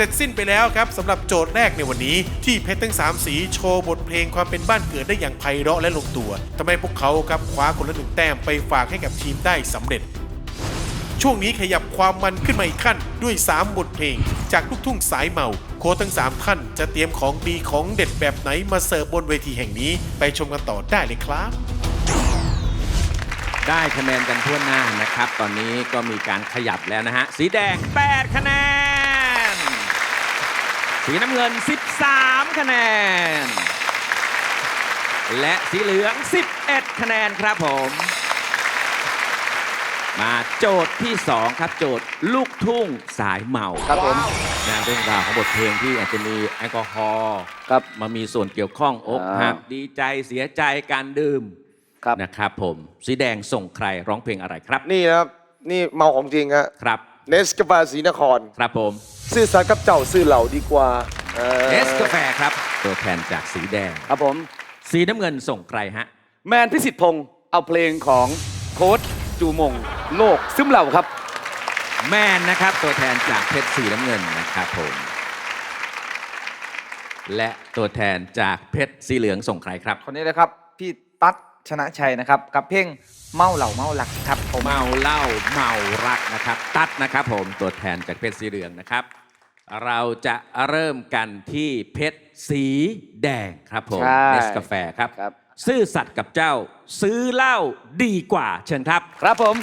สร็จสิ้นไปแล้วครับสำหรับโจทย์แรกในวันนี้ ที่เพชรทั้ง 3 สีโชว์บทเพลงความเป็นบ้านเกิดได้อย่างไพเราะและลงตัวทำให้พวกเขาครับคว้าคนละหนึ่งแต้มไปฝากให้กับทีมได้สำเร็จ ช่วงนี้ขยับความมันขึ้นมาอีกขั้นด้วย 3 บทเพลง จากลูกทุ่งสายเมา โค้ชทั้ง 3 ท่านจะเตรียมของดีของเด็ดแบบไหนมาเสิร์ฟบนเวทีแห่งนี้ ไปชมกันต่อได้เลยครับได้คะแนนกันทั่วหน้านะครับ ตอนนี้ก็มีการขยับแล้วนะฮะ สีแดง 8 คะแนน สีน้ำเงิน 13 คะแนน และสีเหลือง 11 คะแนนครับผม มาโจทย์ที่ 2 ครับโจทย์ลูกทุ่งสายเมาครับผมนะเรื่องราวของบทเพลงที่อาจจะมีแอลกอฮอล์ครับมามีส่วนเกี่ยวข้องอกอ่าหักดีใจเสียใจการดื่มครับนะครับผมสีแดงส่งใครร้องเพลงอะไรครับ นี่นะครับ นี่เมาของจริงฮะครับ เนสกาแฟศรีนคร ครับผมซื่อสัตย์กับเจ้าซื่อเหล่าดีกว่าเออเอสกาแฟครับ ตัวแทนจากสีแดง ครับผม สีน้ำเงินส่งใครฮะ แมนพิสิทธิ์พงศ์เอาเพลงของโค้ชจูมง โลกซึมเหล่าครับ แม่นนะครับ ตัวแทนจากเพชรสีน้ำเงินนะครับผม และตัวแทนจากเพชรสีเหลืองส่งใครครับ คนนี้เลยครับ พี่ตั๊ดชนะชัยนะครับ กับเพลง เมาเหล่าเมาหลักครับผม เมาเหล้าเมารักนะครับ ตัดนะครับผมตัวแทนจากเพชรสีเหลืองนะครับ เราจะเริ่มกันที่เพชรสีแดงครับผมใช่เนสกาแฟครับครับ ซื่อสัตย์กับเจ้า ซื้อเหล้าดีกว่าเชิญครับ ครับผม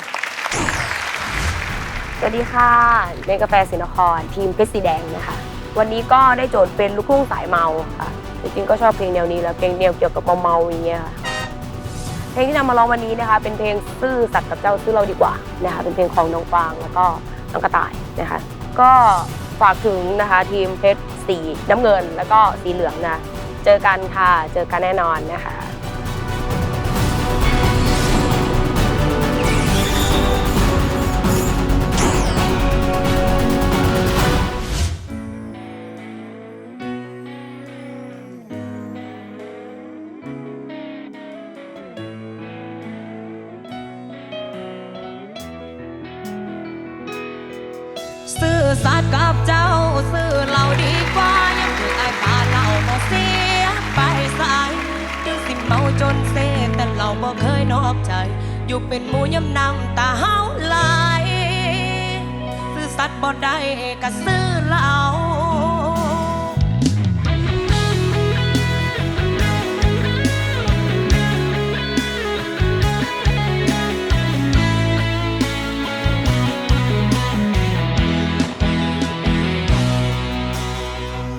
สวัสดีค่ะเมกาแฟสินคร ทีมเพชรสีแดงนะคะ วันนี้ก็ได้โจทย์เป็นลูกทุ่งสายเมาค่ะ จริงๆก็ชอบเพลงแนวนี้แล้วเพลงแนวเกี่ยวกับเมาๆอย่างเงี้ยค่ะเพ ลงที่นำมาร้องวันนี้นะคะ เป็นเพลงซื่อสัตย์กับเจ้าซื่อเราดีกว่านะคะเป็นเพลงของน้องฟางแล้วก็น้องกระต่ายนะคะ ก็ฝากถึงนะคะทีมเพชรสีน้ำเงินแล้วก็สีเหลืองนะเจอกันค่ะเจอกันแน่นอนนะคะาบ่เคยนอกใจ อยู่เป็นหมูยำนำตาเฮาไหลซื่อสัตย์บ่ได้ก็ซื่อเรา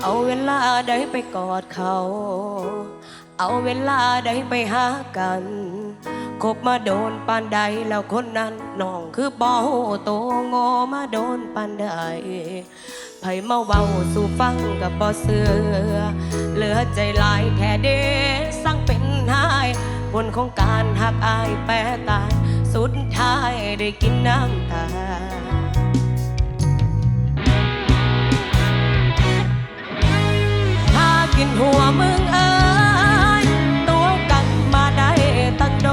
เอาเวลาใดไปกอดเขา เอาเวลาใดไปหากัน คบมาโดนปานใดแล้วคนนั้นน้องคือบ่โหโตโงอมาโดนปานใดไผมาเว้าสู่ฟังกับบ่เสือเหลือใจหลายแท้เดสั่งเป็นหายผลของการหักอายแปรตาย สุดท้ายได้กินน้ำตาถ้ากินหัวมึง ตั้งโด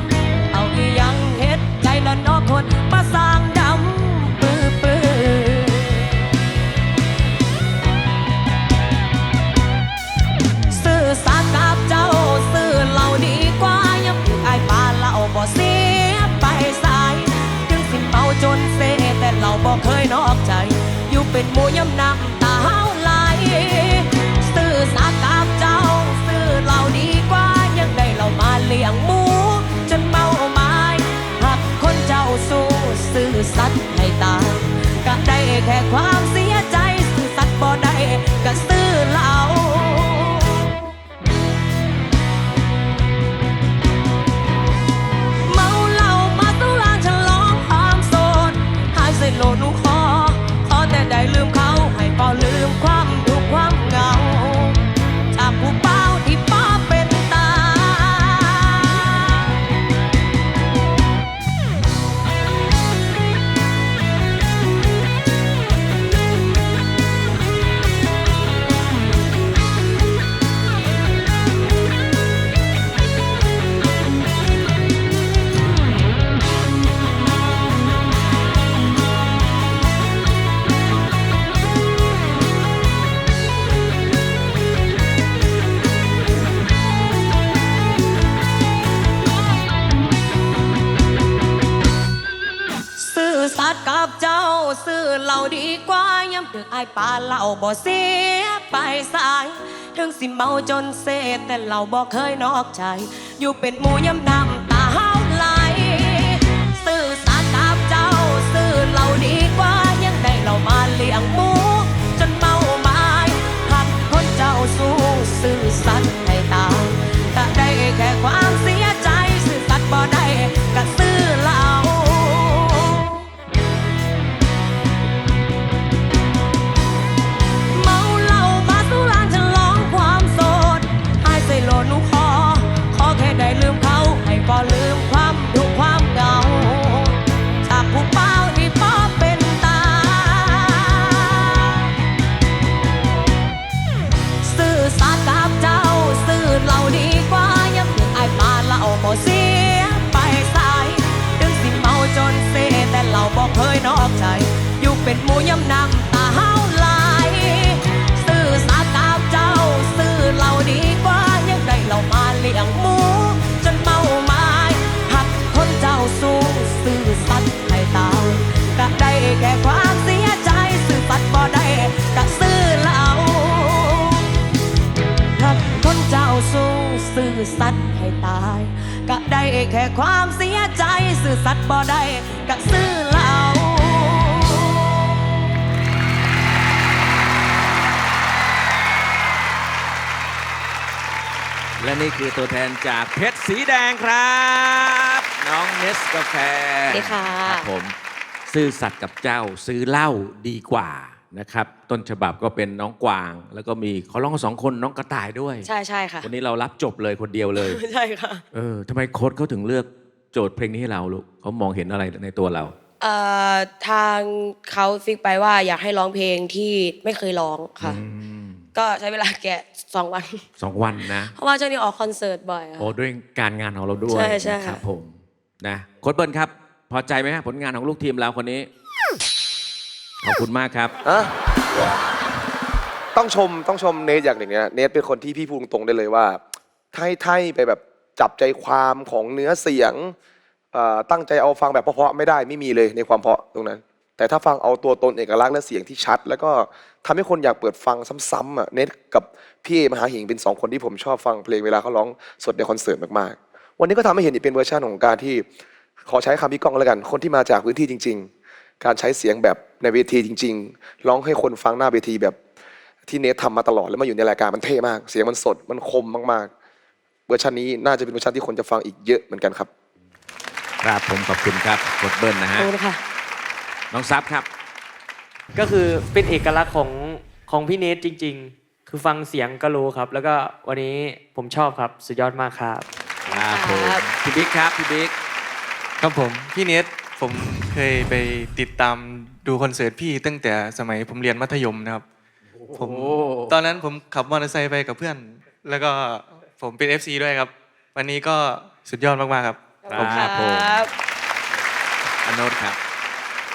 น เอาอีหยังเฮ็ดใจละนอกคนมาสร้างดำปื้อปื้อซื่อสัตย์กับเจ้าซื่อเราดีกว่ายังผูกอายปลาเราบ่เสียไปสายถึงสิเมาจนเซแต่เราบ่เคยนอกใจ อยู่เป็นหมูยำนำ สัตย์ให้ตาก็ได้แค่ความเสียใจซื่อสัตย์บ่ได้ก็ซื้อเหล้า สัตย์กับเจ้าซื้อเหล่าดีกว่าย้ำถึงไอ้ปลาเหล่าบ่เสียไปสาย ถึงสิเมาจนเสแต่เหล่าบ่เคยนอกใจ อยู่เป็นหมูย้ำนำ เป็นหมูยำนำตาห้าไหลซื้อสากับเจ้าซื้อเหล้าดีกว่ายังได้เรามาเลี้ยงหมู จนเมาไม้หักคนเจ้าสู้ซื้อสัตว์ให้ตายก็ได้แค่ความเสียใจซื้อสัตว์บ่ได้ก็ซื้อเหล้าถ้าคนเจ้าสู้ซื่อสัตย์ให้ตายก็ได้แค่ความเสียใจซื่อสัตย์บ่ได้ก็ซื้อ และนี่คือตัวแทนจากเพชรสีแดงครับ น้องเนสกาแฟสวัสดีค่ะ รับผมซื่อสัตย์กับเจ้าซื้อเหล้าดีกว่านะครับ ต้นฉบับก็เป็นน้องกวาง แล้วก็มีเขาร้องสองคนน้องกระต่ายด้วยใช่ใช่ค่ะ วันนี้เรารับจบเลยคนเดียวเลย ใช่ค่ะเออทำไมโค้ดเขาถึงเลือกโจทย์เพลงนี้ให้เราลูกเขามองเห็นอะไรในตัวเรา เอ่อทางเขาฟิกไปว่าอยากให้ร้องเพลงที่ไม่เคยร้องค่ะ อืม ก็ใช้เวลาแกะสองวัน สองวันนะ เพราะว่าช่วงนี้ออกคอนเสิร์ตบ่อยอะ โอ้ด้วยการงานของเราด้วยใช่ใช่ นะครับค่ะผมนะโค้ดเบิร์นครับ พอใจไหมฮะผลงานของลูกทีมเราคนนี้ ขอบคุณมากครับอะต้องชมต้องชมเนทอย่างหนึ่งนะเนทเป็นคนที่พี่พูดตรงๆได้เลยว่าไทยไทยไปแบบจับใจความของเนื้อเสียงเอ่อตั้งใจเอาฟังแบบเพราะๆไม่ได้ไม่มีเลยในความเพราะตรงนั้น แต่ถ้าฟังเอาตัวตนเอกลักษณ์และเสียงที่ชัด แล้วก็ทำให้คนอยากเปิดฟังซ้ำๆอะเนทกับพี่เอมหาหิงเป็นสองคนที่ผมชอบฟังเพลงเวลาเขาร้องสดในคอนเสิร์ตมากๆ วันนี้ก็ทำให้เห็นอีกเป็นเวอร์ชันของการที่ขอใช้คำพี่ก้องแล้วกัน คนที่มาจากพื้นที่จริง ๆ การใช้เสียงแบบในเวทีจริง ๆ ร้องให้คนฟังหน้าเวทีแบบที่เนททำมาตลอดแล้วมาอยู่ในรายการมันเท่มาก เสียงมันสดมันคมมากๆ เวอร์ชันนี้น่าจะเป็นเวอร์ชันที่คนจะฟังอีกเยอะเหมือนกันครับ ครับผมขอบคุณครับโค้ดเบิร์นนะขฮะอบคุณค่ะ น้องซับครับ ก็คือเป็นเอกลักษณ์ของของพี่เนทจริง ๆ คือฟังเสียงก็รู้ครับ แล้วก็วันนี้ผมชอบครับ สุดยอดมากครับครับผมครับ พี่บิ๊กครับพี่บิ๊กครับผมพี่เนทผมเคยไปติดตามดูคอนเสิร์ตพี่ตั้งแต่สมัยผมเรียนมัธยมนะครับผมตอนนั้นผมขับมอเตอร์ไซค์ไปกับเพื่อน แล้วก็ผมเป็น FC ด้วยครับ วันนี้ก็สุดยอดมากๆครับครับผมครับอโนตครับ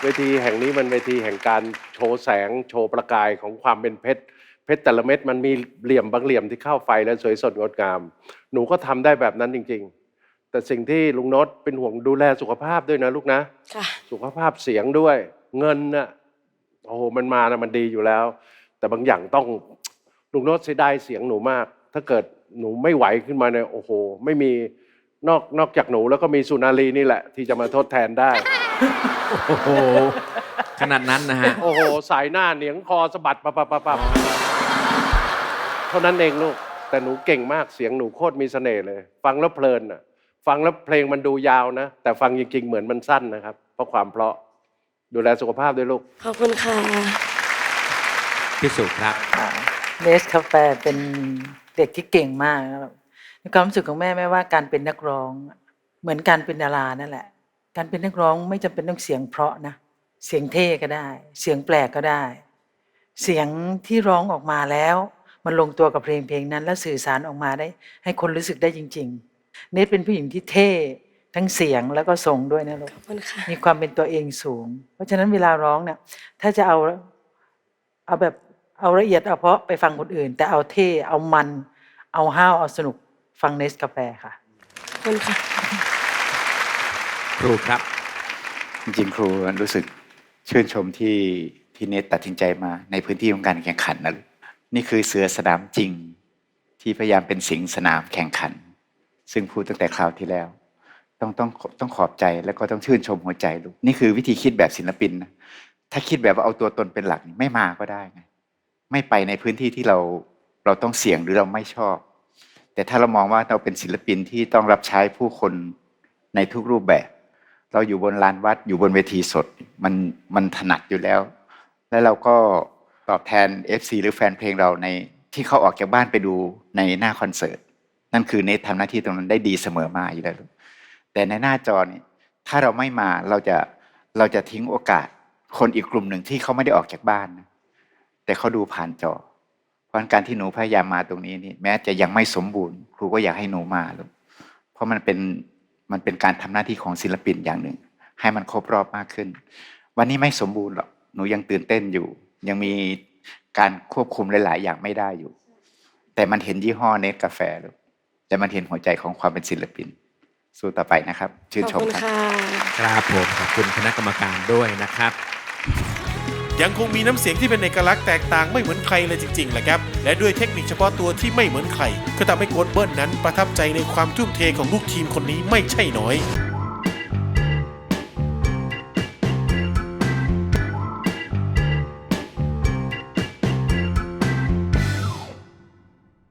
เวทีแห่งนี้มันเวทีแห่งการโชว์แสงโชว์ประกายของความเป็นเพชร เพชรแต่ละเม็ดมันมีเหลี่ยมบางเหลี่ยมที่เข้าไฟและสวยสดงดงาม หนูก็ทำได้แบบนั้นจริง ๆ แต่สิ่งที่ลุงโนตเป็นห่วงดูแลสุขภาพด้วยนะลูกนะ ค่ะ สุขภาพเสียงด้วย เงินน่ะโอ้โหมันมานะมันดีอยู่แล้ว แต่บางอย่างต้อง ลุงโนตเสียดายเสียงหนูมาก ถ้าเกิดหนูไม่ไหวขึ้นมาเนี่ยโอ้โห ไม่มีนอกนอกจากหนูแล้วก็มีสุนารีนี่แหละ ที่จะมาทดแทนได้ โอ้โห ขนาดนั้นนะฮะ โอ้โห สายหน้าเหนียงคอสะบัดปับปับปับปับเท่านั้นเองลูก แต่หนูเก่งมากเสียงหนูโคตรมีเสน่ห์เลย ฟังแล้วเพลินอะ ฟังแล้วเพลงมันดูยาวนะ แต่ฟังจริงๆเหมือนมันสั้นนะครับ เพราะความเพราะ ดูแลสุขภาพด้วยลูก ขอบคุณค่ะพี่สุครับ เนสกาแฟเป็นเด็กที่เก่งมากนะครับในความรู้สึกของแม่แม่ว่าการเป็นนักร้อง เหมือนการเป็นดารานั่นแหละ การเป็นนักร้องไม่จำเป็นต้องเสียงเพราะนะ เสียงเท่ก็ได้ เสียงแปลกก็ได้ เสียงที่ร้องออกมาแล้ว มันลงตัวกับเพลงเพลงนั้น แล้วสื่อสารออกมาได้ ให้คนรู้สึกได้จริง ๆ เนสเป็นผู้หญิงที่เท่ทั้งเสียงแล้วก็ทรงด้วยนะลูกขอบคุณค่ะมีความเป็นตัวเองสูง เพราะฉะนั้นเวลาร้องเนี่ยถ้าจะเอาเอาแบบเอาละเอียดเอาเพราะไปฟังคนอื่น แต่เอาเท่เอามัน เอาห้าวเอาสนุกฟังเนสกาแฟค่ะขอบคุณค่ะ ครูครับ จริงๆ ครูรู้สึกชื่นชมที่ที่เนตตัดสินใจมาในพื้นที่ของการแข่งขันนะลูกนี่คือเสือสนามจริง ที่พยายามเป็นสิงสนามแข่งขัน ซึ่งพูดตั้งแต่คราวที่แล้ว ต้องต้องต้องขอบใจแล้วก็ต้องชื่นชมหัวใจลูกนี่คือวิธีคิดแบบศิลปินนะถ้าคิดแบบว่าเอาตัวตนเป็นหลักไม่มาก็ได้ไงไม่ไปในพื้นที่ที่เราเราต้องเสี่ยงหรือเราไม่ชอบ แต่ถ้าเรามองว่าเราเป็นศิลปินที่ต้องรับใช้ผู้คนในทุกรูปแบบ เราอยู่บนลานวัดอยู่บนเวทีสดมันมันถนัดอยู่แล้ว แล้วเราก็ตอบแทน FC หรือแฟนเพลงเราในที่เขาออกจากบ้านไปดูในหน้าคอนเสิร์ตนั่นคือเนททำหน้าที่ตรงนั้นได้ดีเสมอมาอยู่แล้วแต่ในหน้าจอนี่ถ้าเราไม่มาเราจะเราจะทิ้งโอกาสคนอีกกลุ่มหนึ่งที่เขาไม่ได้ออกจากบ้านนะแต่เขาดูผ่านจอ เพราะการที่หนูพยายามมาตรงนี้นี่แม้จะยังไม่สมบูรณ์ ครูก็อยากให้หนูมาลูกเพราะมันเป็น มันเป็นการทำหน้าที่ของศิลปินอย่างหนึ่ง ให้มันครบรอบมากขึ้น วันนี้ไม่สมบูรณ์หรอกหนูยังตื่นเต้นอยู่ ยังมีการควบคุมหลาย ๆ อย่างไม่ได้อยู่ แต่มันเห็นยี่ห้อเนสกาแฟลูกแต่มันเห็นหัวใจของความเป็นศิลปิน สู้ต่อไปนะครับ ชื่นชมครับครับผมขอบคุณคณะกรรมการด้วยนะครับ ยังคงมีน้ำเสียงที่เป็นเอกลักษณ์แตกต่างไม่เหมือนใครเลยจริงๆแหละครับ และด้วยเทคนิคเฉพาะตัวที่ไม่เหมือนใคร ก็ทำให้โค้ชเบิร์นนั้นประทับใจในความทุ่มเทของลูกทีมคนนี้ไม่ใช่น้อย